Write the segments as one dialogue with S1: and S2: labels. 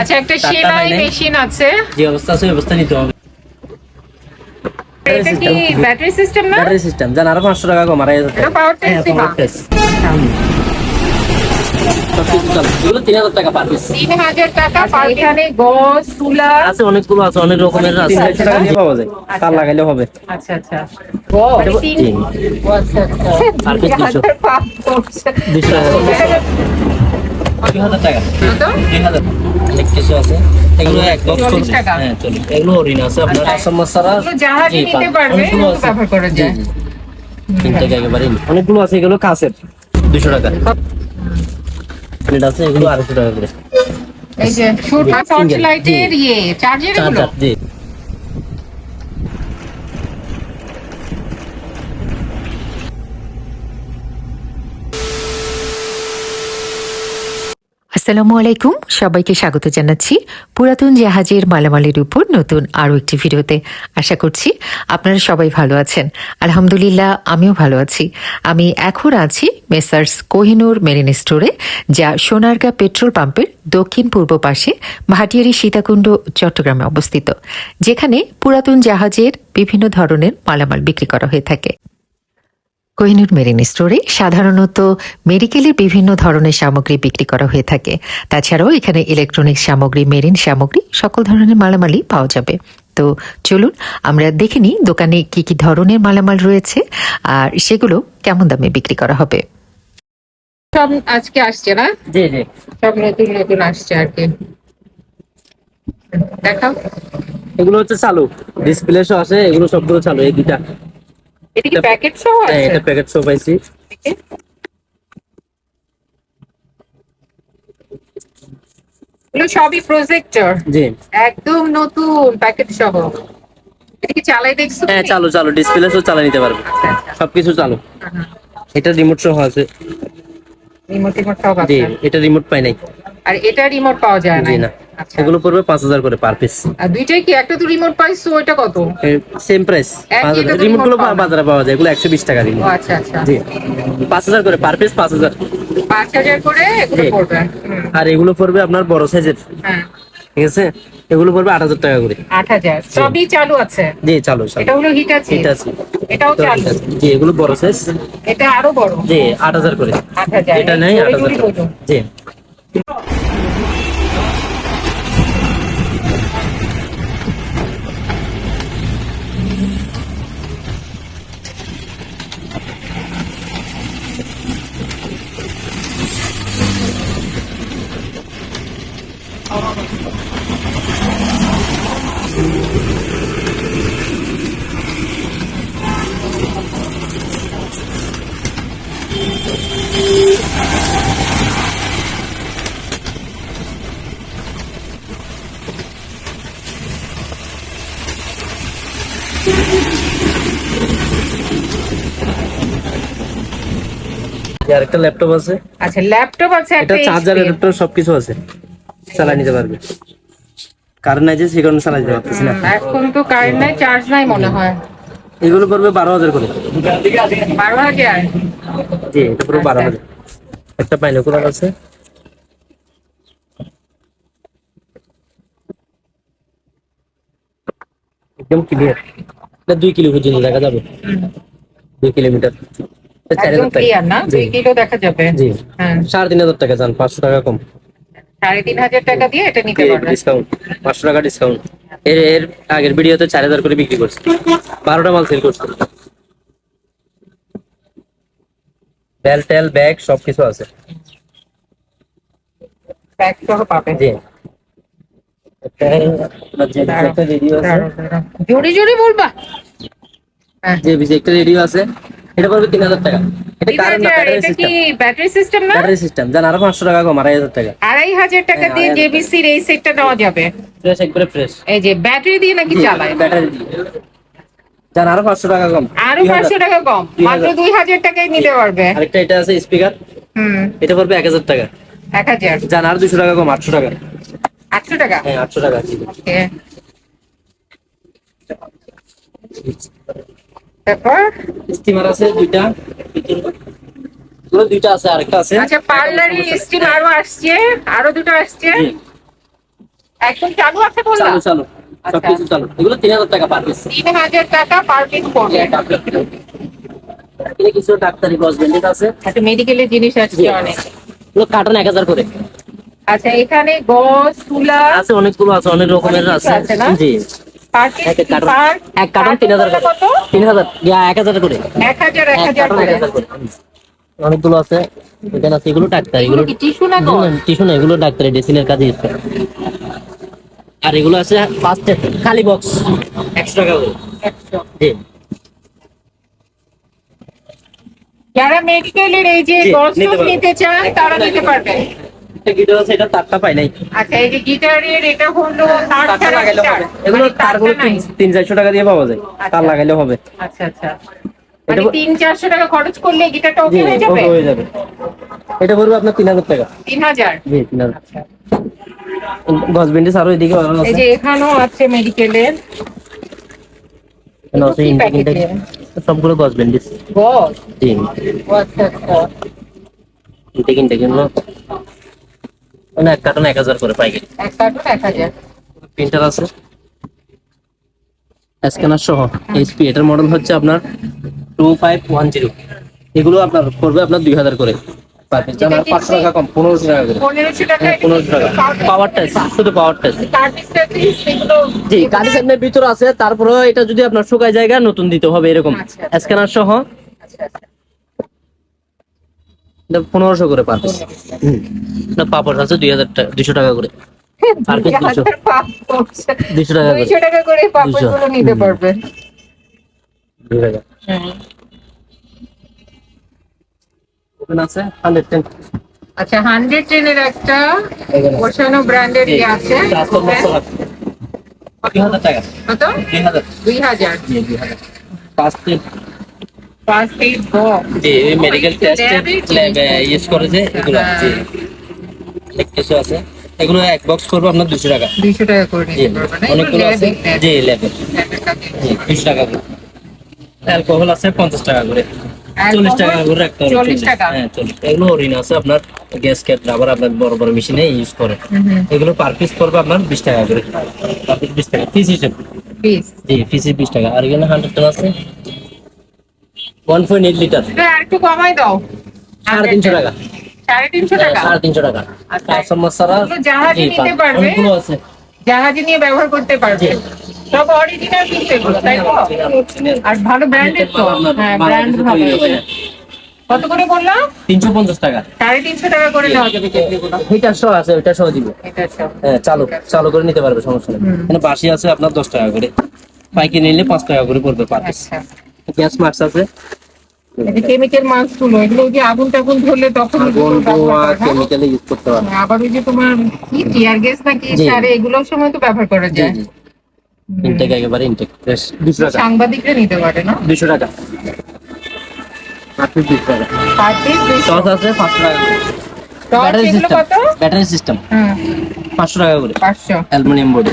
S1: আচ্ছা একটা সেলাই মেশিন আছে।
S2: যে অবস্থা আছে অবস্থা নিতে হবে।
S1: এটা কি ব্যাটারি সিস্টেম না?
S2: ব্যাটারি সিস্টেম জান আরও পাঁচশো টাকা কম
S1: এটা পাওয়ার টেস্ট গজ তুলা।
S2: আছে অনেকগুলো আছে অনেক রকমের আছে। টাকা। দিয়ে পাওয়া যায়। তার লাগাইলে হবে।
S1: আচ্ছা
S2: আর টাকা। দুই হাজার টাকা। দুই হাজার। অনেক কিছু আছে। এগুলো এক বক্স
S1: চল্লিশ টাকা।
S2: হ্যাঁ চল্লিশ। এগুলো হরিণ আছে আপনার।
S1: আচ্ছা।
S2: আসাম মশারা
S1: এগুলো জাহাজে নিতে পারবে, ব্যবহার করা যায়।
S2: তিন টাকা একেবারে অনেকগুলো আছে এগুলো কাছের। দুশো টাকা। এটা আছে এগুলো আড়াইশো টাকা করে।
S1: এই যে শুট টর্চ লাইটের ইয়ে চার্জার এগুলো?
S2: জি।
S3: আসসালামু আলাইকুম। সবাইকে স্বাগত জানাচ্ছি পুরাতন জাহাজের মালামালের উপর নতুন আরও একটি ভিডিওতে। আশা করছি আপনারা সবাই ভালো আছেন। আলহামদুলিল্লাহ, আমিও ভালো আছি। আমি এখন আছি মেসার্স কোহিনুর মেরিন স্টোরে, যা সোনারগাঁ পেট্রোল পাম্পের দক্ষিণ পূর্ব পাশে ভাটিয়ারি সীতাকুণ্ড, চট্টগ্রামে অবস্থিত, যেখানে পুরাতন জাহাজের বিভিন্ন ধরনের মালামাল বিক্রি করা হয়ে থাকে। কোহিনুর মেরিন স্টোরে সাধারণত মেডিকেলের বিভিন্ন ধরনের সামগ্রী বিক্রি করা হয়ে থাকে। তাছাড়াও এখানে ইলেকট্রনিক্স সামগ্রী মেরিন সামগ্রী সকল ধরনের মালামালই পাওয়া যাবে। তো চলুন আমরা দেখে নিই দোকানে কি কি ধরনের মালামাল রয়েছে আর সেগুলো কেমন দামে বিক্রি করা হবে।
S1: সব আজকে আসছে না?
S2: জি জি।
S1: সব নতুন নতুন আসছে আর কি। দেখাও।
S2: এগুলো হচ্ছে চালু। ডিসপ্লে আছে এগুলো সবগুলো চালু এই দুটা
S1: এটা কি প্যাকেট সহ আছে?
S2: এটা প্যাকেট পাইছি।
S1: এগুলো সবই প্রজেক্টর
S2: জি।
S1: একদম নতুন প্যাকেট সহ। এটা কি চালাই দেখছ
S2: হ্যাঁ
S1: তুমি?
S2: চালু চালু ডিসপ্লে শো চালা নিতে পারবে।
S1: আচ্ছা, আচ্ছা।
S2: সবকিছু চালু। এটা রিমোট সহ আছে।
S1: রিমোট রিমোট সব
S2: জি
S1: আছে
S2: এটা রিমোট পাই নাই।
S1: আর এটা রিমোট পাওয়া যায় না
S2: জি না
S1: আচ্ছা।
S2: এগুলো পড়বে পাঁচ হাজার করে পার পিস
S1: আর দুইটাই কি? একটা তো রিমোট পাইছো ওইটা কত?
S2: সেম প্রাইস
S1: রিমোটগুলো।
S2: বাজারে পাওয়া যায় এগুলো একশো বিশ টাকা রিমোট
S1: আচ্ছা আচ্ছা।
S2: জি। পাঁচ হাজার করে পার পিস পাঁচ হাজার।
S1: পাঁচ হাজার করে এগুলো পড়বে।
S2: আর এগুলো পড়বে আপনার বড় সাইজের
S1: হ্যাঁ।
S2: ঠিক আছে? এগুলো পড়বে আট হাজার টাকা করে।
S1: আট হাজার। সবই চালু আছে?
S2: জি চালু চালু।
S1: এটা হলো হিট আছে
S2: এটা আছে
S1: এটাও চালু।
S2: জি এগুলো বড় সাইজ
S1: এটা আরও বড়?
S2: জি আট হাজার করে।
S1: আট হাজার।
S2: এটা নেই আট হাজার
S1: জোরে
S2: করে।
S1: বলো।
S2: জি। জি, আরেকটা ল্যাপটপ আছে।
S1: আচ্ছা ল্যাপটপ আছে একটা
S2: চার্জার অ্যাডাপ্টার সবকিছু আছে। চালাই নিতে পারবে। কারেন্ট নাই যে সে কারণে চালাই দিতে পারতেছি না।
S1: এখন তো কারেন্ট নাই চার্জ নাই মনে হয়।
S2: এগুলো পড়বে বারো হাজার করে।
S1: বারো হাজার?
S2: জি এটা পুরো বারো হাজার। একটা আছে। একদম ক্লিয়ার এটা দুই কিলো পর্যন্ত দেখা যাবে। দুই কিলোমিটার।
S1: একদম ক্লিয়ার না? দুই কিলো দেখা যাবে।
S2: জি।
S1: হ্যাঁ।
S2: সাড়ে তিন হাজার টাকা যান পাঁচশো টাকা কম।
S1: সাড়ে তিন হাজার টাকা দিয়ে এটা নিতে পারবে
S2: ডিসকাউন্ট পাঁচশো টাকা ডিসকাউন্ট এর এর আগের ভিডিওতে চার হাজার করে বিক্রি করছে। বারোটা মাল সেল করছে। বেল টেল ব্যাগ সবকিছু আছে।
S1: ব্যাগ সহ
S2: জি।
S1: জোরে জোরে বলবা। হ্যাঁ।
S2: যে একটা রেডিও আছে। এটা পড়বে তিন হাজার টাকা। এটা কারেন্ট না ব্যাটারি? সিস্টেম
S1: ব্যাটারি সিস্টেম না?
S2: ব্যাটারি সিস্টেম জান আরও পাঁচশো টাকা কম আড়াই হাজার টাকা।
S1: আড়াই হাজার টাকা দিয়ে
S2: হাজার
S1: জেবিসির এই সেটটা নেওয়া যাবে।
S2: ফ্রেশ একবারে ফ্রেশ
S1: এই যে ব্যাটারি দিয়ে নাকি চালায়?
S2: ব্যাটারি দিয়ে। জান আরও পাঁচশো টাকা কম। আরও
S1: পাঁচশো টাকা কম। মাত্র। দুই হাজার টাকায় নিতে পারবে।
S2: আরেকটা এটা আছে স্পিকার
S1: হুম।
S2: এটা পড়বে এক হাজার টাকা।
S1: এক হাজার।
S2: জান আর দুশো টাকা কম আটশো টাকা।
S1: আটশো টাকা?
S2: হ্যাঁ আটশো টাকা
S1: ওকে। তারপর?
S2: স্টিমার আছে দুইটা। দুইটা আছে আরেকটা আছে।
S1: আচ্ছা পার্লারের স্টিল আরও আসছে আরও দুটো আসছে। একদম চালু আছে বললাম
S2: চালু চালু।
S1: আচ্ছা।
S2: সবকিছু চালু। এগুলো তিন হাজার টাকা পার পিস
S1: তিন হাজার টাকা পার পিস পড়বে।
S2: এখানে কিছু ডাক্তারি ব্যান্ডেড আছে।
S1: একটা মেডিকেলের জিনিস আছে অনেক।
S2: এগুলো কার্টন এক হাজার করে।
S1: আচ্ছা এখানে গজ তুলা।
S2: আছে অনেকগুলো আছে অনেক রকমের আছে? জি।
S1: পার পিস
S2: এক কার্টন
S1: কত?
S2: তিন হাজার এক হাজার করে।
S1: এক হাজার এক
S2: এক
S1: হাজার করে।
S2: অনেকগুলো আছে এখানে আছে এগুলো ডাক্তারি
S1: এগুলো টিস্যু না
S2: টিস্যু না এগুলো ডাক্তারি ডেসিনের কাজে ইউজ করে আর এগুলো আছে ফার্স্ট খালি বক্স। একশো টাকা করে। জি।
S1: যারা মেডিকেলের এই যে
S2: নিতে
S1: নিতে চান তারা নিতে পারবে।
S2: একটা গিটার আছে এটা তারটা পাই নাই।
S1: আচ্ছা এই যে গিটারের এটা হলো
S2: তারটা লাগাইলে হবে। এগুলো
S1: মানে
S2: তারগুলো
S1: তারটা নাই।
S2: তিন- তিন চারশো টাকা দিয়ে পাওয়া যায়। তার লাগাইলে হবে।
S1: আচ্ছা আচ্ছা। মানে
S2: এটা-
S1: তিন চারশো টাকা খরচ করলে গিটারটা ওকে হয়ে যাবে?
S2: হয়ে যাবে। এটা পড়বে আপনার তিন হাজার টাকা।
S1: তিন হাজার?
S2: জি তিন হাজার।
S1: আচ্ছা।
S2: গজ ব্যান্ডেজ আরও এদিকে আরও
S1: এই যে এখানেও আছে মেডিকেলের
S2: আছে? সবগুলো গজ ব্যান্ডেজ
S1: গজ
S2: জি।
S1: আচ্ছা আচ্ছা।
S2: ইন্টেক মানে এক কার্টন এক হাজার করে পাইকারি।
S1: এক কার্টুন এক হাজার।
S2: প্রিন্টার আছে। স্ক্যানার সহ এইচপি এটার মডেল হচ্ছে আপনার টু ফাইভ ওয়ান জিরো এগুলো আপনার পড়বে আপনার দুই হাজার করে। পাঁচশো টাকা কম পনেরোশো টাকা করে।
S1: পনেরোশো টাকা
S2: হ্যাঁ পাওয়ার টেস্ট শুধু পাওয়ার জি ভিতর আছে তারপরে এটা যদি আপনার শুকায় জায়গা নতুন দিতে হবে এরকম।
S1: আচ্ছা, আচ্ছা।
S2: স্ক্যানার সহ।
S1: আচ্ছা আচ্ছা।
S2: পনেরোশো করে পার পিস না পাপড় আছে দুই হাজার টাকা দুইশো টাকা করে। আর কি দুশো? দুইশো। টাকা করে।
S1: টাকা করে পাপড়গুলো নিতে পারবে।
S2: ওখানে আছে হান্ড্রেড টেন
S1: আচ্ছা হান্ড্রেড টেনের একটা ওশানো ব্র্যান্ডের ইয়ে আছে।
S2: দুই হাজার টাকা
S1: কত?
S2: দুই হাজার।
S1: দুই হাজার।
S2: দুই হাজার। পাঁচ
S1: ফার্স্ট এইড বক্স
S2: জি মেডিকেল টেস্টে ল্যাবে ইউজ করে যে এগুলো জি। অনেক কিছু আছে। এগুলো এক বক্স করব আপনার দুশো টাকা।
S1: দুইশো টাকা করে
S2: জি
S1: নিতে পারবে না
S2: অনেকগুলো আছে। জি ল্যাবে জি দুশো টাকা করে। অ্যালকোহল আছে পঞ্চাশ টাকা করে। চল্লিশ টাকা করে রাখতে হবে
S1: চল্লিশ টাকা।
S2: হ্যাঁ চল্লিশ এগুলো ওরিন আছে আপনার গ্যাস ক্যাট রাবার আপনার বড় বড় মেশিনে ইউজ করে। এগুলো পার পিস পড়বে আপনার বিশ টাকা করে। পার পিস বিশ টাকা। পিস হিসেবে। জি পিস বিশ টাকা। আর এখানে হান্ড্রেড টাকা আছে। ওয়ান পয়েন্ট এইট লিটার
S1: এটা আর একটু কমাই দাও।
S2: সাড়ে তিনশো টাকা।
S1: সাড়ে তিনশো
S2: হ্যাঁ,
S1: টাকা
S2: সাড়ে তিনশো টাকা।
S1: আচ্ছা।
S2: কাস্টমার ছাড়া
S1: জাহাজে নিতে পারবে? জাহাজে নিয়ে ব্যবহার করতে পারবে। সব অরিজিনাল এগুলো তাই তো? আর ভালো ব্র্যান্ডের তো। হ্যাঁ ব্র্যান্ড ভালো। কত করে বললাম?
S2: তিনশো পঞ্চাশ টাকা।
S1: সাড়ে তিনশো টাকা করে নেওয়া যাবে
S2: ওইটা সহ আছে ওইটা সহ দিব।
S1: এটা
S2: হ্যাঁ চালু চালু করে নিতে পারবে সমস্যা নেই। বাসি আছে আপনার দশ টাকা করে। পাইকারি নিলে পাঁচ টাকা করে পড়বে পার
S1: আচ্ছা।
S2: গ্যাস মার্কস আছে।
S1: কেমিক্যাল মাস্কগুলো এগুলো যে আগুন টাগুন ধরলে তখন
S2: আগুন ধোঁয়া
S1: হয়।
S2: কেমিক্যালে ইউজ করতে পারবে
S1: হ্যাঁ, আবার ওই যে তোমার কি টিয়ার গ্যাস নাকি। সারে এগুলোর সময় তো ব্যবহার করা যায়।
S2: ইনটেক একেবারে ইনটেক দুশো টাকা।
S1: সাংবাদিকরা নিতে পারে না?
S2: দুশো টাকা। মাত্র দুশো টাকা।
S1: পার পিস
S2: টস আছে পাঁচশো টাকা ব্যাটারি সিস্টেম ব্যাটারি সিস্টেম
S1: হ্যাঁ।
S2: পাঁচশো টাকা করে।
S1: পাঁচশো।
S2: অ্যালুমিনিয়াম বোর্ডে।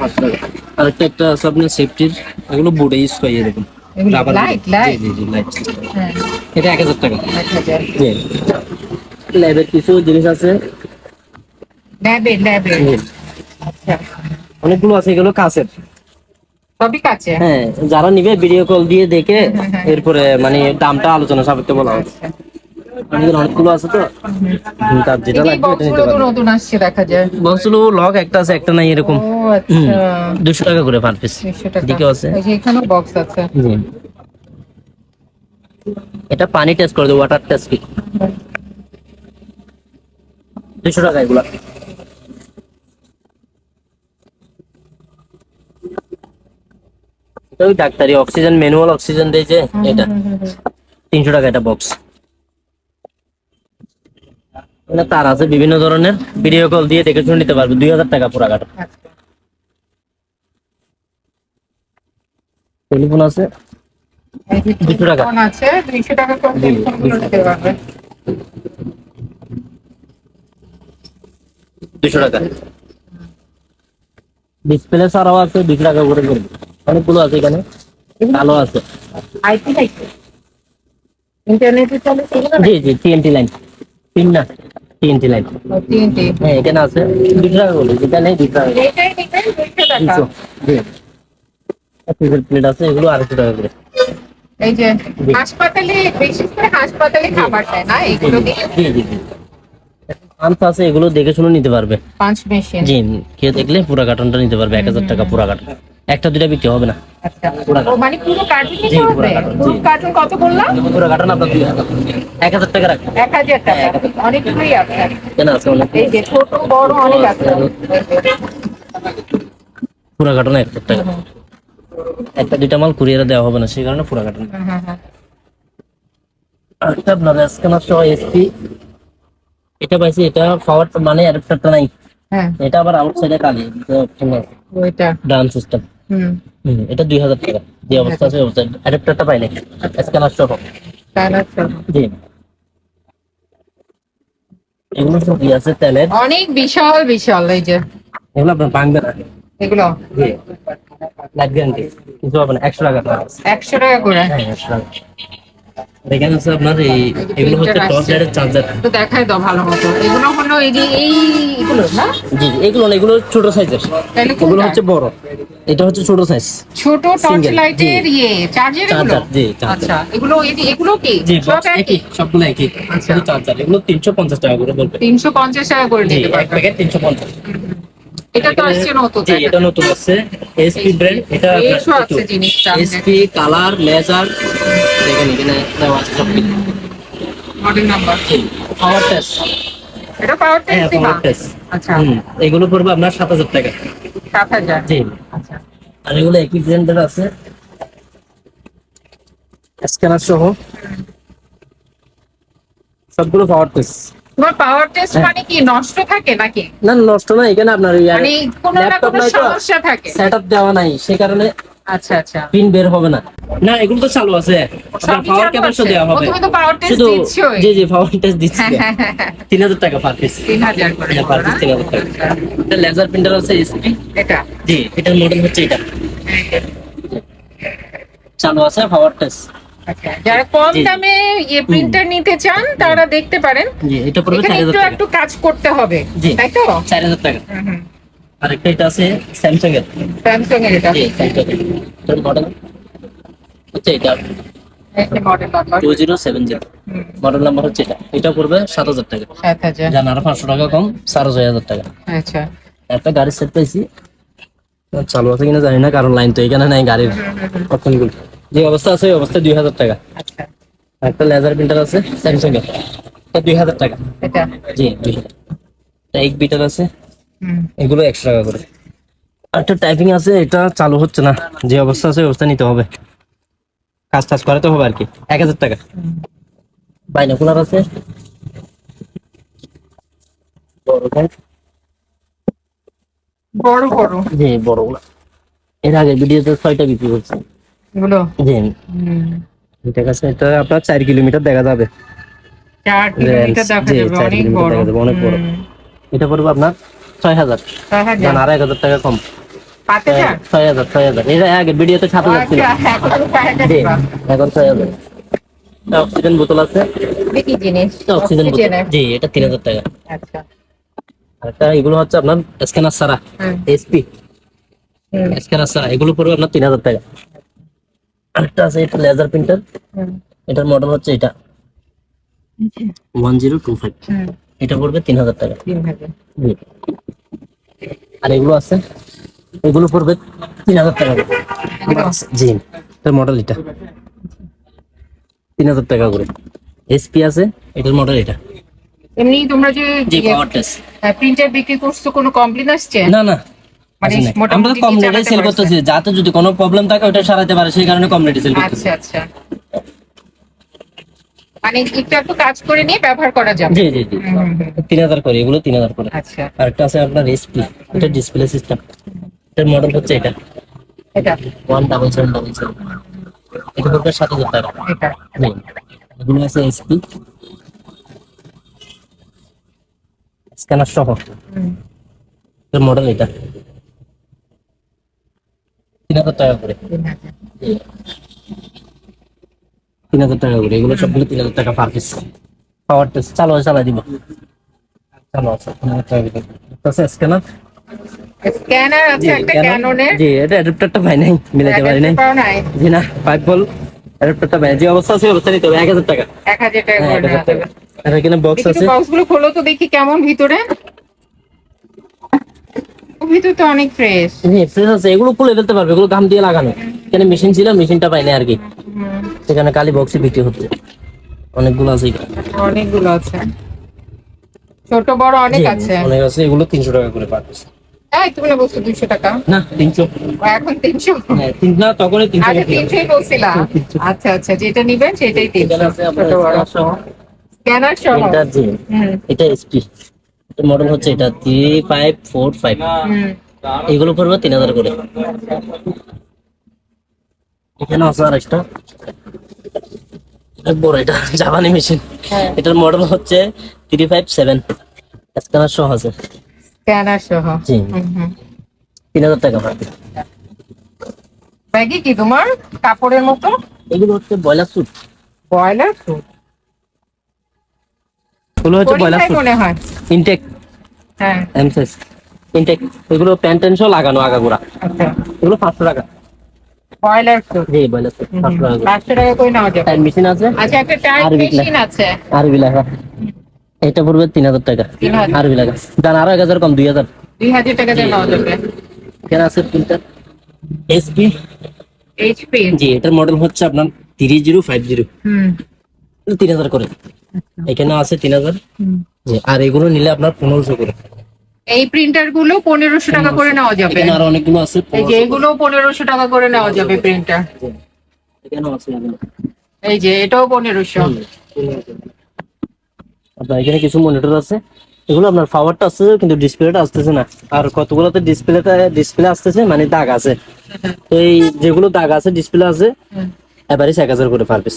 S2: পাঁচশো টাকা। আরেকটা একটা আছে আপনার সেফটির এগুলো বোর্ডে ইউজ করে এরকম। জি জি লাইট
S1: হ্যাঁ।
S2: এটা টাকা। জি। ল্যাবের কিছু জিনিস আছে?
S1: ল্যাবে ল্যাবে আচ্ছা।
S2: অনেকগুলো আছে এগুলো কাছের।
S1: সবই কাছে
S2: হ্যাঁ যারা নিবে ভিডিও কল দিয়ে দেখে
S1: হ্যাঁ, হ্যাঁ।
S2: এরপরে মানে দামটা আলোচনা সাপেক্ষে বলা হবে অনেকগুলো আছে তো। তার যেটা লাগবে এটা নিতে পারবে
S1: নতুন আসছে দেখা যায়।
S2: বক্সগুলো লক একটা আছে একটা নাই এরকম।
S1: ও আচ্ছা।
S2: টাকা করে পার পিস
S1: দুশো টাকা।
S2: দিকেও আছে।
S1: এখানেও বক্স আছে।
S2: জি। এটা পানি টেস্ট করে ওয়াটার টেস্ট কি? টাকা এগুলা। ডাক্তারি অক্সিজেন ম্যানুয়াল অক্সিজেন দেয় যে এটা। তিনশো টাকা এটা বক্স মানে তার আছে বিভিন্ন ধরনের ভিডিও কল দিয়ে দেখে শুনে নিতে পারবে। দুই হাজার টাকা পুরা কাটা। টেলিফোন আছে? দুশো টাকা।
S1: আছে দুইশো টাকা
S2: দুশো টাকা। ডিসপ্লে ছাড়াও আছে দুশো টাকা করে করবে অনেকগুলো আছে এখানে। ভালো আছে।
S1: আইপি ইন্টারনেটে চলে
S2: জি জি টিএনটি লাইন তিন না টিএনটি লাইন
S1: ও,
S2: হ্যাঁ এখানে আছে টাকা করে যেটা নেই দুশো টাকা। দুশো জি প্লেট আছে এগুলো আড়াইশো টাকা করে।
S1: এই যে হাসপাতালে বিশেষ করে হাসপাতালে খাবার দেয় না এগুলো
S2: জি জি জি পাম্প আছে এগুলো দেখে শুনে নিতে পারবে।
S1: পাঁচ মেশিন
S2: জি কেউ দেখলে পুরো কার্টনটা নিতে পারবে এক হাজার টাকা পুরো কার্টন একটা দুটা বিক্রি হবে না।
S1: আচ্ছা। মানে পুরো কার্টুন
S2: জি,
S1: নিতে
S2: পুরো
S1: হবে পুরো কার্টুন কত বললাম
S2: পুরো কার্টন আপনার দুই হাজার এক হাজার টাকা রাখবেন
S1: এক হাজার টাকা। অনেকগুলোই আছে।
S2: কেন আছে অনেক?
S1: এই যে ছোট বড় অনেক আছে।
S2: পুরো কার্টন এক হাজার টাকা। একটা দুইটা মাল কুরিয়ারে দেওয়া হবে না সেই কারণে পুরো কার্টন
S1: হুম, হুম, হুম।
S2: আপনার স্ক্যানার সহ এসপি। এটা পাইছি এটা পাওয়ার মানে অ্যাডাপ্টারটা নাই।
S1: হ্যাঁ।
S2: এটা আবার আউটসাইডে কালি ডান সিস্টেম
S1: হুম।
S2: এটা দুই হাজার টাকা। যে অবস্থা আছে অবস্থা। অ্যাডাপ্টারটা পাই নাই স্ক্যানার সহ। জি। এগুলো সব কি আছে তেলের
S1: অনেক বিশাল বিশাল এই যে।
S2: এগুলো আপনার ভাঙবে না?
S1: এগুলো?
S2: জি। লাইট গ্যারান্টি কিছু হবে না একশো টাকা।
S1: একশো টাকা করে?
S2: হ্যাঁ একশো টাকা। আর এখানে আছে আপনার এই এগুলো হচ্ছে টর্চ লাইটের চার্জার
S1: তো দেখাই দাও ভালো মতো। এগুলো হলো এই যে এই এগুলো না?
S2: জি এগুলো না এগুলো ছোট সাইজের এগুলো হচ্ছে বড়। এটা হচ্ছে ছোট সাইজ
S1: ছোট টর্চ লাইটের ইয়ে চার্জার এগুলো?
S2: জি
S1: আচ্ছা এগুলো এগুলো কি? সব
S2: একই? সবগুলো একই।
S1: আচ্ছা।
S2: চার্জার এগুলো তিনশো পঞ্চাশ টাকা করে বলবে।
S1: তিনশো পঞ্চাশ টাকা করে নিতে
S2: এক
S1: পারবে।
S2: প্যাকেট তিনশো পঞ্চাশ।
S1: এটা তো আসছে নতুন
S2: জি এটা নতুন আছে এসপি ব্র্যান্ড এটা এসপি কালার লেজার দেখেন এখানে দেওয়া আছে সব কিছু
S1: মডেল নাম্বার
S2: পাওয়ার টেস্ট
S1: এটা পাওয়ার
S2: হ্যাঁ পাওয়ার টেস্ট
S1: আচ্ছা।
S2: এগুলো পড়বে আপনার সাত হাজার টাকা।
S1: সাত হাজার?
S2: জি।
S1: আচ্ছা।
S2: আর এগুলো একই ব্র্যান্ডের আছে। স্ক্যানার সহ। সবগুলো পাওয়ার টেস্ট
S1: তোমার পাওয়ার টেস্ট
S2: হ্যাঁ।
S1: মানে কি নষ্ট থাকে নাকি?
S2: না নষ্ট না এখানে আপনার
S1: মানে কোনো না কোনো সমস্যা থাকে।
S2: দেওয়া নাই সে কারণে
S1: আচ্ছা আচ্ছা।
S2: পিন বের হবে না। না এগুলো তো চালু আছে। পাওয়ার ক্যাপাসিটি দেওয়া হবে।
S1: প্রথমে তো পাওয়ার টেস্ট
S2: শুধু
S1: দিচ্ছই।
S2: জি জি পাওয়ার টেস্ট দিচ্ছি।
S1: হ্যাঁ হ্যাঁ হ্যাঁ হ্যাঁ।
S2: টাকা পার পিস
S1: তিন হাজার করে
S2: পার পিস হাজার টাকা। এটা লেজার প্রিন্টার আছে এসপি
S1: এটা?
S2: জি এটার মডেল হচ্ছে এটা। চালু আছে পাওয়ার টেস্ট
S1: আচ্ছা যারা কম দামে ইয়ে প্রিন্টার নিতে চান তারা দেখতে পারেন।
S2: জি এটা
S1: একটু
S2: টাকা।
S1: একটু কাজ করতে হবে তাই তো?
S2: চার হাজার টাকা। আরেকটা এটা আছে স্যামসাং এর।
S1: স্যামসাং এর এটা।
S2: স্যামসাং এর। মডেল হচ্ছে এটা।
S1: মডেল নাম্বার
S2: নাম্বার হচ্ছে এটা। এটা পড়বে সাত হাজার টাকা। জান আরও পাঁচশো টাকা কম সাড়ে ছয় হাজার টাকা।
S1: আচ্ছা।
S2: একটা গাড়ির সেট পাইছি। চালু আছে কিনা জানি না কারণ লাইন তো এখানে নাই গাড়ির। অপশনগুলো যে অবস্থা আছে ওই অবস্থা দুই হাজার টাকা।
S1: আচ্ছা।
S2: একটা লেজার প্রিন্টার আছে স্যামসাং এর। দুই হাজার টাকা। জি দুই হাজার। এক বিটার আছে। এগুলো একশো টাকা করে। আর একটা টাইপিং আছে এটা চালু হচ্ছে না। যে অবস্থা আছে অবস্থা নিতে হবে। কাজ টাজ করাতে হবে আর কি এক হাজার টাকা। বাইনাকুলার আছে। বড় type।
S1: বড় বড়।
S2: জি এর আগে ভিডিওতে ছয়টা বিক্রি করছে।
S1: এগুলো?
S2: জি। ঠিক আছে এটা আপনার চার কিলোমিটার দেখা যাবে।
S1: চার কিলোমিটার দেখা যাবে অনেক বড়।
S2: এটা পড়বে আপনার? ছয় হাজার।
S1: ছয় হাজার?
S2: জান আর এক হাজার টাকা কম।
S1: পাঁচ হাজার?
S2: ছয় হাজার ছয় হাজার। এটা আগে ভিডিওতে সাত হাজার ছিল
S1: আচ্ছা এখন ছয় হাজার
S2: জি
S1: দিবা।
S2: এখন ছয় হাজার। এটা অক্সিজেন বোতল আছে।
S1: এটা কি জিনিস?
S2: এটা অক্সিজেন বোতল
S1: অক্সিজেনের?
S2: জি এটা তিন হাজার টাকা।
S1: আচ্ছা।
S2: আর একটা এগুলো হচ্ছে আপনার স্ক্যানার সারা
S1: হুম,
S2: এসপি
S1: হুম,
S2: স্ক্যানার সারা এগুলো পড়বে আপনার তিন হাজার টাকা। আরেকটা আছে এটা লেজার প্রিন্টার
S1: হুম,
S2: এটার মডেল হচ্ছে এটা। ওয়ান জিরো টু ফাইভ
S1: হুম,
S2: এটা পড়বে তিন হাজার টাকা।
S1: তিন হাজার।
S2: জি। আর এগুলো আছে। এগুলো পড়বে তিন হাজার টাকা করে। জি এটার মডেল এটা। তিন হাজার টাকা করে। এসপি আছে এটার মডেল এটা।
S1: এমনি তোমরা যে
S2: জি পাওয়ার
S1: প্রিন্টার বিক্রি করছ কোনো কমপ্লেন আসছে?
S2: না না
S1: মানে
S2: আমরা কম রেটে সেল করতেছি। যাতে যদি কোনো প্রবলেম থাকে ওটা সারাতে পারে। সেই কারণে কম রেটে সেল করতেছি
S1: আচ্ছা আচ্ছা। মানে একটু একটু কাজ করে নিয়ে ব্যবহার করা যাবে।
S2: জি জি জি। তিন হাজার করে এগুলো তিন হাজার করে।
S1: আচ্ছা।
S2: আর একটা আছে আপনার এসপি এটা ডিসপ্লে সিস্টেম এটার মডেল হচ্ছে এটা।
S1: এটা।
S2: One double seven double seven এটা পড়বে সাত হাজার টাকা।
S1: এটা।
S2: এগুলো আছে এসপি স্ক্যানার সহ। এর মডেল এটা। তিন হাজার টাকা করে।
S1: তিন হাজার।
S2: টাকা করে। এগুলো সবগুলো তিন হাজার টাকা পার পিস পাওয়ার টেস্ট চালো চালাই দিব। চালু আছে আছে স্ক্যানার
S1: স্ক্যানার আছে একটা ক্যাননের
S2: জি এটা অ্যাডাপ্টারটা নাই মিলাতে পারি নাই। জি না ফাইভ বল অ্যাডাপ্টারটা যে অবস্থা আছে অবস্থা নিতে হবে। এক হাজার টাকা।
S1: এক হাজার টাকা
S2: হ্যাঁ
S1: করে
S2: হাজার টাকা। আর এখানে বক্স আছে।
S1: বক্সগুলো খোলো তো দেখি কেমন ভিতরে। ভিতর তো অনেক ফ্রেশ
S2: ফ্রেশ আছে। এগুলো খুলে ফেলতে পারবে এগুলো গাম দিয়ে লাগানো। এখানে মেশিন ছিল মেশিনটা পাই নাই আর কি। সেখানে কালি বক্সে বিক্রি হতো। অনেকগুলো আছে।
S1: অনেকগুলো আছে। ছোট বড় অনেক আছে।
S2: অনেক আছে এগুলো তিনশো টাকা করে পার piece।
S1: এই তুমি না বলছো দুইশো টাকা?
S2: না তিনশো।
S1: ও, এখন তিনশো?
S2: হ্যাঁ তিন না তখনই তিনশো
S1: আচ্ছা আচ্ছা আচ্ছা যেটা নিবেন সেটাই ছোট বড়। স্ক্যানার সহ।
S2: প্রিন্টার জি এটা এসপি মডেল হচ্ছে এগুলো পড়বে হাজার করে। এখানে আছে আর একটা বড় এটা জাপানি মেশিন
S1: হ্যাঁ।
S2: এটার মডেল হচ্ছে থ্রি ফাইভ সেভেন স্ক্যানার সহ আছে।
S1: স্ক্যানার সহ।
S2: জি। তিন হাজার টাকা
S1: ব্যাগে কি তোমার? কাপড়ের মতো?
S2: এগুলো হচ্ছে ব্রয়লার স্যুট
S1: ব্রয়লার স্যুট
S2: এগুলো হচ্ছে ব্রয়লার স্যুট
S1: মনে হয়।
S2: ইনটেক
S1: হ্যাঁ।
S2: এমসেস ইনটেক এগুলো প্যান্ট লাগানো আগাগোড়া।
S1: আচ্ছা।
S2: এগুলো পাঁচশো টাকা।
S1: ব্রয়লার স্যুট
S2: জি টাকা করে টাইম মেশিন আছে।
S1: আচ্ছা একটা
S2: আরবি
S1: মেশিন আছে।
S2: লেখা। এটা পড়বে তিন হাজার টাকা।
S1: 3000
S2: আরবি লেখা। দান আরও এক হাজার কম দুই হাজার।
S1: দুই হাজার টাকা দিয়ে যাবে।
S2: এখানে আছে প্রিন্টার এসপি
S1: এইচপি
S2: জি এটার মডেল হচ্ছে আপনার থ্রি জিরো ফাইভ জিরো।
S1: হুম।
S2: তিন হাজার করে। এখানে আছে। জি, আর এগুলো নিলে আপনার পনেরোশো করে।
S1: এই প্রিন্টারগুলো পনেরোশো টাকা করে নেওয়া যাবে।
S2: আরও অনেকগুলো আছে
S1: এই যে এগুলো পনেরোশো টাকা করে নেওয়া যাবে প্রিন্টার। এই যে এটাও পনেরোশো।
S2: আপনার এখানে কিছু মনিটর আছে। এগুলো আপনার পাওয়ারটা আসছে কিন্তু ডিসপ্লেটা আসতেছে না। আর কতগুলোতে ডিসপ্লেটা ডিসপ্লে আসতেছে মানে দাগ আছে। তো এই যেগুলো দাগ আছে ডিসপ্লে আছে। এবারে এক হাজার করে পার পিস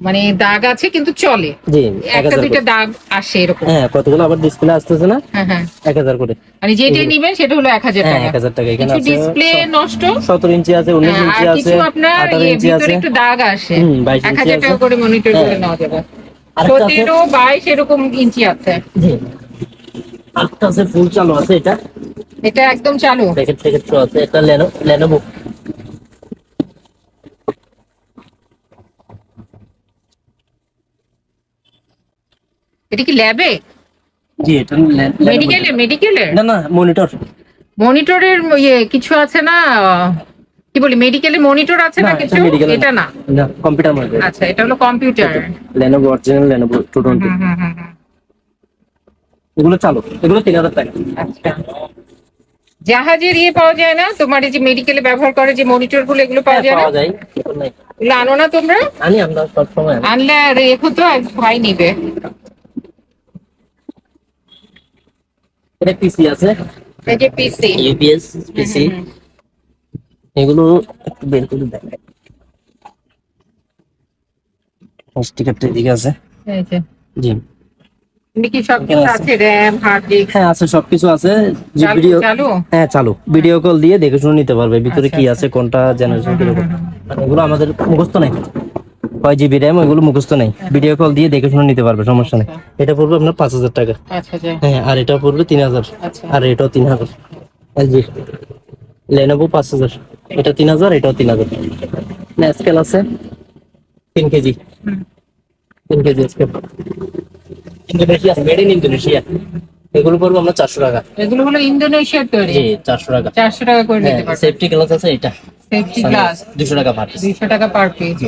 S1: মানে দাগ আছে কিন্তু চলে।
S2: জি এক
S1: একটা দুইটা দাগ আসে এরকম।
S2: হ্যাঁ কতগুলো আবার ডিসপ্লে আসতেছে না?
S1: হ্যাঁ হ্যাঁ।
S2: এক হাজার করে।
S1: মানে যেটাই নিবেন সেটা হলো এক হাজার
S2: হ্যাঁ
S1: টাকা।
S2: এক হাজার টাকা। এখানে আছে
S1: ডিসপ্লে নষ্ট।
S2: সতেরো ইঞ্চি আছে উনিশ
S1: হ্যাঁ,
S2: ইঞ্চি আছে
S1: কিছু আপনার ইয়ে ভিতরে একটু দাগ আসে।
S2: হুম, 22
S1: এক
S2: ইঞ্চি
S1: হাজার টাকা করে মনিটর করে
S2: হ্যাঁ।
S1: নেওয়া যাবে।
S2: আরেকটা আছে।
S1: সতেরো বাইশ এরকম ইঞ্চি আছে।
S2: জি। আরেকটা আছে ফুল চালু আছে এটা।
S1: এটা একদম চালু।
S2: প্যাকেট প্যাকেট আছে। এটা লেনো লেনোভো
S1: এটা কি ল্যাবে?
S2: জি এটা Lenovo।
S1: মেডিকেলে মেডিকেলে
S2: না না মনিটর।
S1: মনিটরের ইয়ে কিছু আছে না? কি বলি মেডিকেলে মনিটর আছে না কিছু? এটা না?
S2: না কম্পিউটার মনিটর।
S1: আচ্ছা এটা হলো computer
S2: Lenovo original Lenovo two twenty এগুলো চালু। এগুলো তিন হাজার টাকা।
S1: আচ্ছা। জাহাজের ইয়ে পাওয়া যায় না? তোমার এই যে মেডিকেলে ব্যবহার করে যে মনিটরগুলো এগুলো পাওয়া
S2: হ্যাঁ,
S1: যায় না?
S2: পাওয়া যায়। এখন
S1: এগুলো আনো না তোমরা?
S2: আনি আমরা সবসময়। আনি।
S1: আনলে আর রেখো তো ভাই নিবে।
S2: এটা পিসি আছে।
S1: এই যে পিসি
S2: ইউপিএস পিসি এগুলো একটু বের করে স্টিকারটা এদিকে আছে। জি। হ্যাঁ আছে সবকিছু আছে। ভিডিও
S1: চালু
S2: হ্যাঁ চালু। ভিডিও কল দিয়ে দেখে শুনে নিতে পারবে। ভিতরে
S1: আচ্ছা,
S2: কি আছে কোনটা জেনারেশন কীরকম। এগুলো আমাদের মুখস্থ নাই। কয় জিবি র্যাম ওইগুলো মুখস্থ নাই। ভিডিও কল দিয়ে দেখে শুনে নিতে পারবে সমস্যা নেই। এটা পড়বে আপনার পাঁচ হাজার টাকা।
S1: আচ্ছা আচ্ছা।
S2: হ্যাঁ আর এটা পড়বে তিন হাজার।
S1: আচ্ছা।
S2: আর এটাও তিন হাজার। জি লেনোভো পাঁচ হাজার। এটা তিন হাজার এটাও তিন হাজার। স্কেল আছে তিন কেজি। তিন KG scale Indonesia made in Indonesia এগুলো পড়বে আমরা চারশো টাকা।
S1: এগুলো হলো ইন্দোনেশিয়ার তৈরি।
S2: জি চারশো টাকা।
S1: চারশো টাকা করে নিতে পারবে।
S2: সেফটি গ্লাস আছে এটা।
S1: সেফটি গ্লাস
S2: দুশো টাকা পার।
S1: দুইশো টাকা পার পিস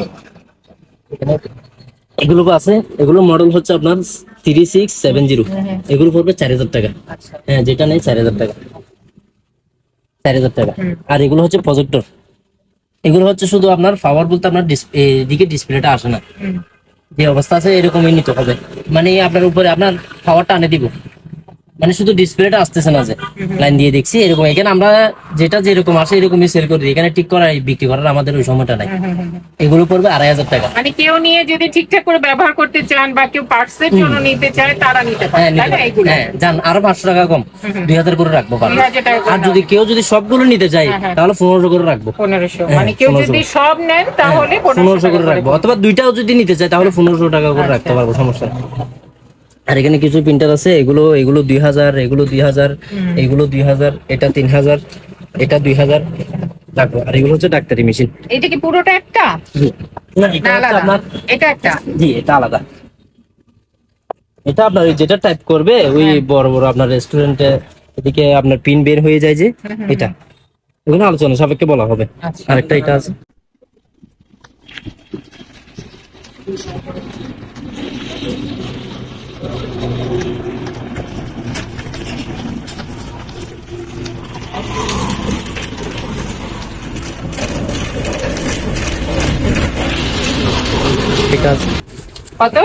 S2: এগুলো আছে এগুলো মডেল হচ্ছে আপনার থ্রি সিক্স সেভেন জিরো এগুলো পড়বে চার হাজার টাকা।
S1: আচ্ছা।
S2: হ্যাঁ যেটা নেই চার হাজার টাকা। চার হাজার টাকা। আর এগুলো হচ্ছে প্রজেক্টর এগুলো হচ্ছে শুধু আপনার পাওয়ার বলতে আপনার এদিকে ডিসপ্লেটা আসে না। যে অবস্থা আছে এরকমই নিতে হবে। মানে আপনার উপরে আপনার পাওয়ারটা আনে দিব। মানে শুধু ডিসপ্লেটা আসতেছে না যে লাইন দিয়ে দেখছি এরকম এখানে আমরা যেটা যেরকম আসে এরকমই সেল করি। এখানে ঠিক করার বিক্রি করার আমাদের ওই সময়টা নাই। এগুলো পড়বে আড়াই হাজার টাকা।
S1: মানে কেউ নিয়ে যদি ঠিকঠাক করে ব্যবহার করতে চান বা কেউ পার্টস এর জন্য নিতে চায় তারা নিতে পারে।
S2: হ্যাঁ হ্যাঁ যান আরও পাঁচশো টাকা কম। দুই হাজার করে রাখব পারলে।
S1: 2000 টাকা করে
S2: আর যদি কেউ যদি সবগুলো নিতে চায়
S1: হ্যাঁ, হ্যাঁ।
S2: তাহলে পনেরোশো করে রাখব।
S1: পনেরোশো। মানে কেউ যদি সব নেন তাহলে
S2: পনেরোশো করে রাখব। অথবা দুইটাও যদি নিতে চায় তাহলে পনেরোশো টাকা করে
S1: আচ্ছা।
S2: রাখতে পারব সমস্যা আর এখানে কিছু প্রিন্টার আছে এগুলো এগুলো দুই হাজার এগুলো দুই হাজার এগুলো দুই হাজার এটা তিন হাজার এটা দুই হাজার লাগবে। আর এগুলো হচ্ছে ডাক্তারি মেশিন
S1: এটা কি পুরোটা একটা?
S2: না এটা আপনার
S1: এটা একটা।
S2: জি এটা আলাদা। এটা আপনার যেটা টাইপ করবে ওই
S1: হ্যাঁ।
S2: বড় বড় আপনার রেস্টুরেন্টে এদিকে আপনার পিন বের হয়ে যায় যে এটা। এগুলো আলোচনা সাপেক্ষে বলা হবে।
S1: আচ্ছা।
S2: আরেকটা এটা আছে। এটা
S1: কত?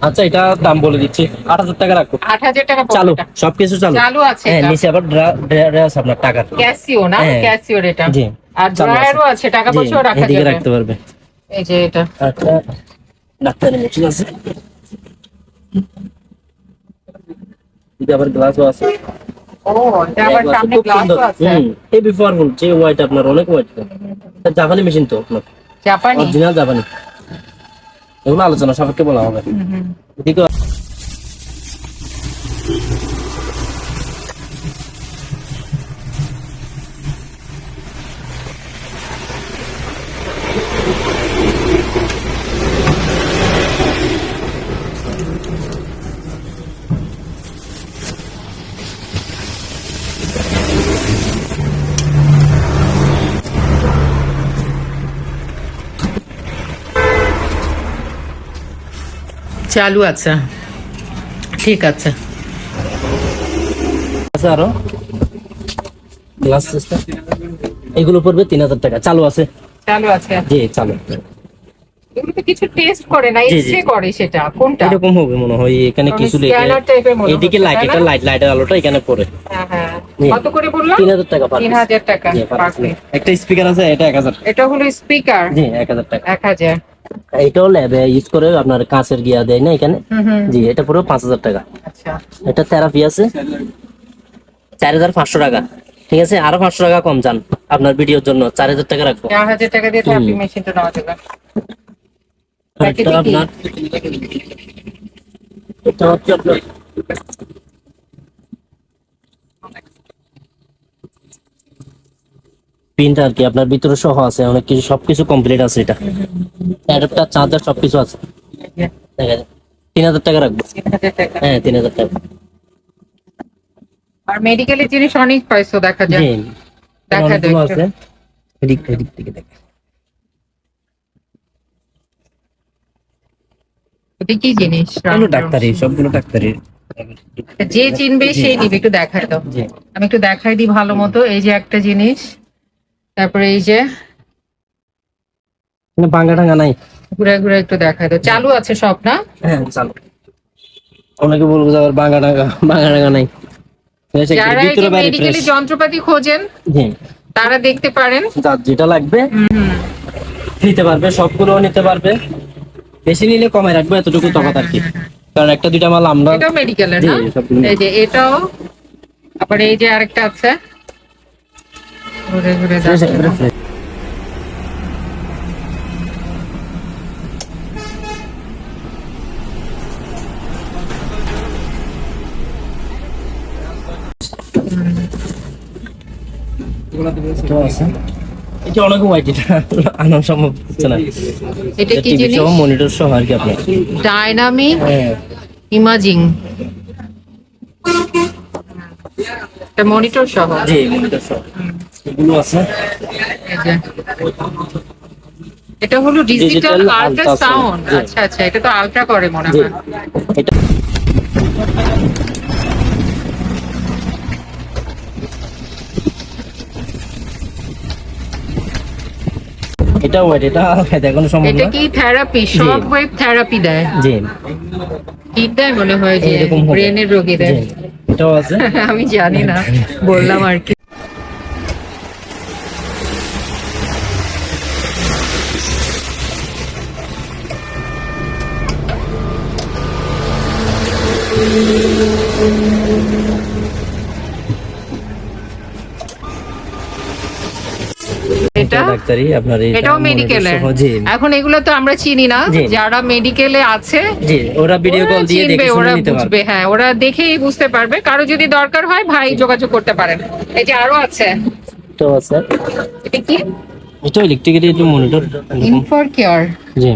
S2: আচ্ছা এটা দাম বলে দিচ্ছি। আট হাজার টাকা রাখো।
S1: আট হাজার টাকা
S2: চালু সবকিছু চালু।
S1: চালু আছে
S2: হ্যাঁ নিচে আবার ড্রা- ড্রা- ড্রা আছে আপনার টাকার।
S1: ক্যাসিও না। ক্যাসিওর এটা।
S2: জি।
S1: আর
S2: আছে।
S1: ড্রয়ারও আছে টাকা পয়সাও রাখা যাবে।
S2: রাখতে পারবে।
S1: এই যে এটা।
S2: একটা ডাক্তারি মেশিন আছে।
S1: এটা আবার
S2: গ্লাসও
S1: আছে।
S2: জাপানি মেশিন তো আপনার।
S1: জাপানি
S2: অরিজিনাল জাপানি এগুলো আলোচনা সাপেক্ষে বলা হবে
S1: হুম, হুম।
S2: এদিকে
S1: চালু আছে। ঠিক আছে।
S2: আছে আরও? গ্লাস সিস্টেম এগুলো পড়বে তিন হাজার টাকা। চালু আছে?
S1: চালু আছে।
S2: জি চালু।
S1: কিছু টেস্ট করে না সেটা কোনটা?
S2: এরকম হবে মনে হয় এখানে কিছু এদিকে লাইট এটা লাইট লাইটের আলোটা এখানে পড়ে।
S1: হ্যাঁ হ্যাঁ। কত করে বললাম?
S2: তিন হাজার টাকা পার
S1: তিন
S2: piece।
S1: হাজার টাকা।
S2: একটা স্পিকার আছে এটা এক হাজার।
S1: এটা হলো স্পিকার
S2: জি এক হাজার টাকা।
S1: এক হাজার।
S2: এটাও ল্যাবে ইউজ করে আপনার কাঁচের গিয়া দেয় না এখানে? জি এটা পুরো পাঁচ হাজার টাকা।
S1: আচ্ছা।
S2: এটা থেরাপি আছে। চার হাজার পাঁচশো টাকা। ঠিক আছে? আরও পাঁচশো টাকা কম যান আপনার ভিডিওর জন্য। চার হাজার টাকা রাখব।
S1: চার হাজার টাকা দিয়ে থেরাপি মেশিনটা নেওয়া যাবে।
S2: আরেকটা আপনার এটা হচ্ছে আপনার প্রিন্ট আর কি আপনার ভিতরে সহ আছে অনেক কিছু সবকিছু কমপ্লিট আছে এটা। অ্যাডাপ্টার চার্জার সবকিছু আছে। দেখা যায় তিন হাজার টাকা রাখব। হ্যাঁ তিন হাজার টাকা।
S1: আর মেডিকেলের জিনিস অনেক পাইছো দেখা যায়। দেখা যায়
S2: আছে। এদিক এদিক থেকে দেখ।
S1: এটা কি জিনিস?
S2: এগুলো ডাক্তারি সবগুলো ডাক্তারি।
S1: যে চিনবে সেই নিবে একটু দেখাই দাও। আমি একটু দেখাই দিই ভালো মতো। এই যে একটা জিনিস। তারপরে এই যে
S2: ভাঙ্গা টাঙ্গা নাই।
S1: ঘুরে ঘুরে একটু দেখাই দাও। চালু আছে সব না?
S2: হ্যাঁ চালু। অনেকে বলব যে আবার ভাঙ্গা টাঙ্গা ভাঙ্গা টাঙ্গা নাই।
S1: যারা এই মেডিকেলি যন্ত্রপাতি খোঁজেন তারা দেখতে পারেন।
S2: যার যেটা লাগবে নিতে পারবে সবগুলো নিতে পারবে। বেশি নিলে কমে রাখব এতটুকু তফাৎ আর কি। কারণ একটা দুইটা মাল আমরা
S1: এটাও মেডিকেলের না? এই যে এটাও আবার এই যে আরেকটা আছে। ঘুরে ঘুরে।
S2: এটা অনেক হোয়াইট এটা আনা সম্ভব হচ্ছে না
S1: এটা কি জিনিস
S2: মনিটর সহ আর কি আপনার
S1: ডাইনামিক ইমাজিং এটা মনিটর সহ
S2: জি মনিটর সহ এগুলো আছে?
S1: এটা হলো ডিজিটাল আল্ট্রা সাউন্ড আচ্ছা আচ্ছা এটা তো আল্ট্রা করে মনে হয়।
S2: এটা এটা ওয়েট এটা দেখানো সম্ভব
S1: এটা কি থেরাপি শক ওয়েভ থেরাপি দেয়?
S2: জি।
S1: কি দেয় মনে হয় যে ব্রেনের রোগী দেয়?
S2: জি এটাও আছে।
S1: আমি জানি না বললাম আর কি এটা
S2: ডাক্তারি আপনার
S1: এটাও মেডিকেলে এখন এগুলো তো আমরা চিনি না। যারা মেডিকেলে আছে
S2: জি ওরা ভিডিও কল দিয়ে দেখে
S1: ওরা বুঝবে হ্যাঁ ওরা দেখেই বুঝতে পারবে। কারও যদি দরকার হয় ভাই যোগাযোগ করতে পারেন। এই যে আরও আছে।
S2: তো আছে।
S1: এটা কি?
S2: এটা ইলেকট্রিক্যালি একটু মনিটর
S1: ইনফর কেয়ার
S2: জি।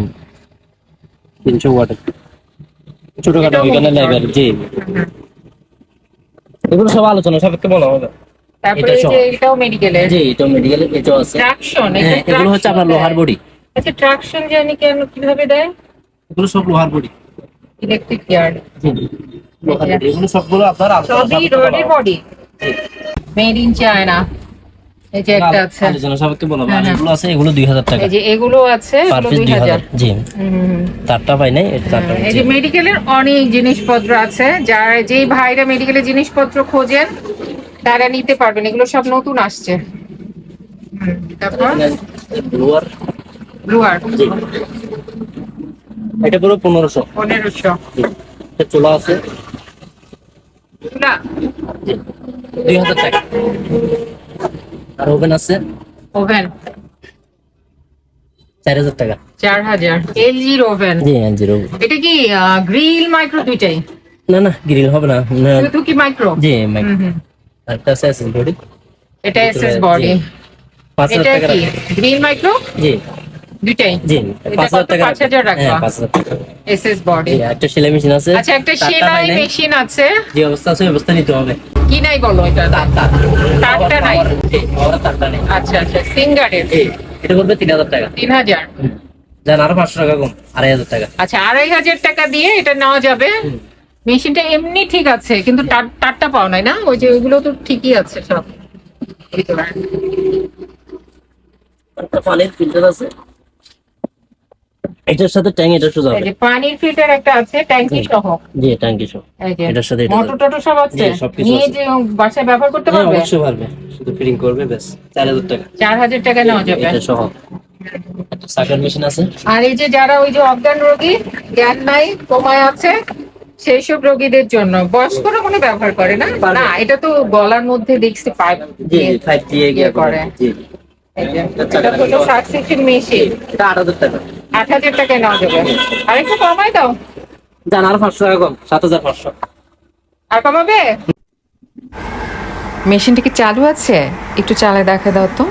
S2: ছোটখাটো ওইখানে
S1: monitor।
S2: জি। এগুলো সব আলোচনা সাপেক্ষে বলা হবে।
S1: তারপরে এই যে এটাও মেডিকেলে
S2: জি এটা মেডিকেল এটাও আছে।
S1: ট্রাকশন
S2: হ্যাঁ এগুলো হচ্ছে আপনার লোহার বডি।
S1: আচ্ছা ট্রাকশন জানি কেন কীভাবে দেয়?
S2: এগুলো সব লোহার বডি।
S1: ইলেকট্রিক কেয়ার
S2: জি এগুলো সবগুলো আপনার
S1: সবই রোডের। বডি। মেড ইন চায়না এই যে একটা আছে। হ্যাঁ, হ্যাঁ।
S2: এগুলো আছে এগুলো টাকা।
S1: এই যে এগুলো আছে এগুলো
S2: পিস
S1: দুই
S2: দুই
S1: হাজার
S2: হাজার জি তারটা পাই নাই এটা তারটা
S1: এই যে মেডিকেলের অনেক জিনিসপত্র আছে। যারা যেই ভাইরা মেডিকেলের জিনিসপত্র খোঁজেন তারা নিতে পারবেন। এগুলো সব নতুন আসছে। তারপর?
S2: এটা পুরো পনেরোশো।
S1: পনেরোশো।
S2: এটা চোলা আছে।
S1: না।
S2: দুই হাজার টাকা। আর ওভেন আছে?
S1: ওভেন।
S2: চার হাজার টাকা।
S1: চার হাজার। এলজির ওভেন।
S2: জি হ্যাঁ ওভেন।
S1: এটা কি গ্রিল মাইক্রো দুইটাই?
S2: না না গ্রিল হবে না।
S1: শুধু কি মাইক্রো?
S2: জি মাইক একটা আছে এসএস বডি
S1: এটা এসএস বডি
S2: পাঁচ হাজার টাকা
S1: গ্রিল মাইক্রো?
S2: জি। জি? টাকা
S1: রাখবা?
S2: হ্যাঁ পাঁচ হাজার টাকা
S1: এসএস বডি
S2: একটা সেলাই মেশিন আছে।
S1: আচ্ছা একটা সেলাই মেশিন আছে।
S2: যে অবস্থা আছে অবস্থা নিতে হবে।
S1: কি নাই বলো এটা?
S2: তার তার।
S1: তারটা নাই।
S2: জি তারটা নেই।
S1: আচ্ছা আচ্ছা সিঙ্গারের।
S2: এটা করবে তিন হাজার টাকা। আরও টাকা কম আড়াই হাজার টাকা।
S1: আচ্ছা টাকা দিয়ে এটা নেওয়া যাবে। মেশিনটা এমনি ঠিক আছে কিন্তু তারটা পাও নাই না? ওই যে ওইগুলো তো ঠিকই আছে সব।
S2: পানির ফিল্টার আছে। এটার সাথে ট্যাঙ্ক এটা সোজা হবে
S1: পানির ফিল্টার একটা আছে ট্যাঙ্কি সহ।
S2: জি ট্যাঙ্কি সহ। এটার সাথে
S1: মোটর টোটর সব আছে? নিয়ে যে বাসায় ব্যবহার করতে
S2: হ্যাঁ
S1: পারবে?
S2: অবশ্যই পারবে। শুধু ফিটিং করবে ব্যাস চার হাজার টাকা।
S1: চার হাজার টাকা নেওয়া যাবে।
S2: এটা সহ। সাকার মেশিন আছে?
S1: আর এই যে যারা ওই যে অজ্ঞান রোগী জ্ঞান নাই কোমায় আছে সেই সব রোগীদের জন্য। বয়স্করা মনে ব্যবহার করে না? না এটা তো গলার মধ্যে দেখছি পাইপ
S2: জি ফাইভ দিয়ে
S1: ইয়ে করে।
S2: জি।
S1: এটা হলো সাকসেসিভ মেশিন।
S2: আট হাজার টাকা।
S1: আট হাজার টাকায় নেওয়া যাবে। আর একটু কমাই দাও।
S2: জান আরও পাঁচশো টাকা কম সাত হাজার পাঁচশো।
S1: আর কমাবে?
S3: মেশিনটা কি চালু আছে? একটু চালায় দেখা দাও তো।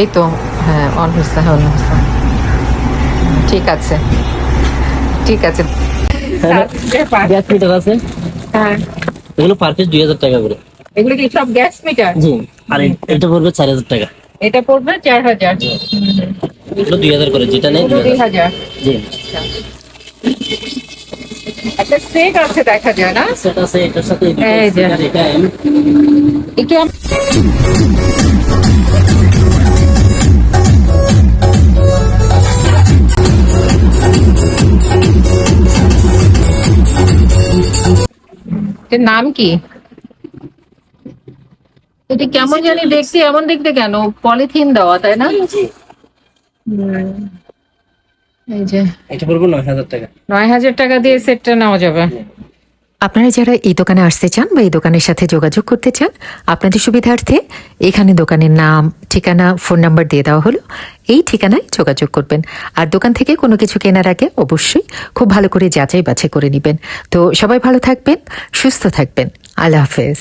S3: এই তো হ্যাঁ অন হচ্ছে হ্যাঁ অন হচ্ছে ঠিক আছে। ঠিক আছে।
S2: আছে?
S1: হ্যাঁ।
S2: এগুলো পার পিস দুই হাজার টাকা করে।
S1: এগুলো কি সব গ্যাস মিটার?
S2: জি আর এ- এটা পড়বে চার হাজার টাকা।
S1: এটা পড়বে চার হাজার।
S2: এগুলো দুই হাজার করে যেটা নেই
S1: এগুলো দুই হাজার।
S2: জি।
S1: একটা সেট আছে দেখা যায় না?
S2: সেটা আছে এটার সাথে এটা
S1: এই যে।
S2: আর এটা M।
S1: একটু আম- এটার নাম কি? এটা কেমন জানি দেখতে এমন দেখতে কেন? পলিথিন দেওয়া তাই না? এই যে।
S2: এটা পড়বে নয় হাজার টাকা।
S1: নয় হাজার টাকা দিয়ে সেটটা নেওয়া যাবে।
S3: আপনারা যারা এই দোকানে আসতে চান বা এই দোকানের সাথে যোগাযোগ করতে চান আপনাদের সুবিধার্থে এখানে দোকানের নাম ঠিকানা ফোন নাম্বার দিয়ে দেওয়া হলো। এই ঠিকানায় যোগাযোগ করবেন। আর দোকান থেকে কোনো কিছু কেনার আগে অবশ্যই খুব ভালো করে যাচাই বাছাই করে নেবেন। তো সবাই ভালো থাকবেন সুস্থ থাকবেন। আল্লাহ হাফেজ।